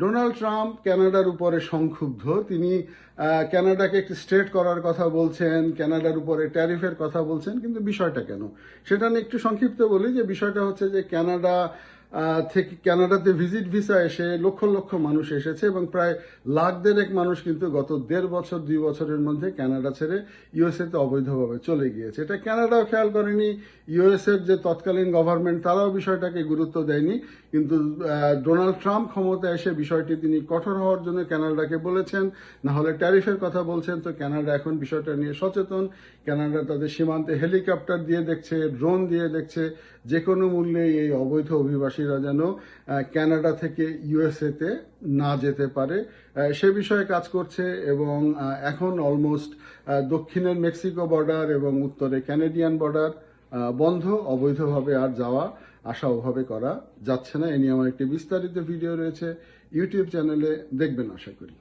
Donald Trump ক্যানাডার উপরে সংক্ষুব্ধ। তিনি ক্যানাডাকে একটি স্ট্রেট করার কথা বলছেন ক্যানাডার উপরে ট্যারিফের কথা বলছেন কিন্তু বিষয়টা কেন? সেটা নিয়ে একটু সংক্ষিপ্ত বলি যে বিষয়টা হচ্ছে যে আহ, থেকে কানাডাতে ভিজিট ভিসা এসে লক্ষ লক্ষ মানুষ এসেছে এবং প্রায় লাখ দেড়েক মানুষ কিন্তু গত দেড় বছর, দুই বছরের মধ্যে কানাডা ছেড়ে ইউএসএ তে অবৈধভাবে চলে গিয়েছে। এটা কানাডাও খেয়াল করেনি ইউএস এর যে তৎকালীন গভর্নমেন্ট তারাও বিষয়টাকে গুরুত্ব দেয়নি, কিন্তু ডোনাল্ড ট্রাম্প ক্ষমতা এসে বিষয়টি তিনি কঠোর হওয়ার জন্য কানাডাকে বলেছেন, না হলে ট্যারিফের কথা বলছেন, তো কানাডা এখন বিষয়টা নিয়ে সচেতন। কানাডা তাদের সীমান্তে হেলিকপ্টার দিয়ে দেখছে, ড্রোন দিয়ে দেখছে যে কোনো মূল্যে এই অবৈধ অভিবাসীরা যেন ক্যানাডা থেকে ইউএসএতে না যেতে পারে। সে বিষয়ে কাজ করছে এবং এখন অলমোস্ট দক্ষিণের মেক্সিকো বর্ডার এবং উত্তরে ক্যানাডিয়ান বর্ডার বন্ধ, অবৈধভাবে আর যাওয়া আশা ওভাবে করা যাচ্ছে না। এ নিয়ে আমার একটি বিস্তারিত ভিডিও রয়েছে ইউটিউব চ্যানেলে। দেখবেন আশা করি।